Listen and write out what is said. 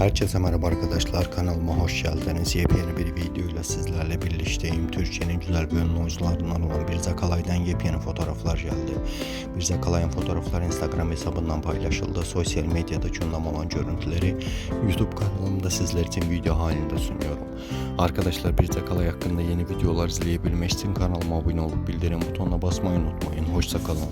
Herkese merhaba arkadaşlar kanalıma hoş geldiniz. Yepyeni bir videoyla sizlerle birlikteyim. Türkiye'nin güzel bölüm oyuncularından olan Birze Kalay'dan yepyeni fotoğraflar geldi. Birze Kalay'ın fotoğrafları Instagram hesabından paylaşıldı. Sosyal medyada gündem olan görüntüleri YouTube kanalımda sizler için video halinde sunuyorum. Arkadaşlar Birze Kalay hakkında yeni videolar izleyebilmek için kanalıma abone olup bildirim butonuna basmayı unutmayın. Hoşça kalın.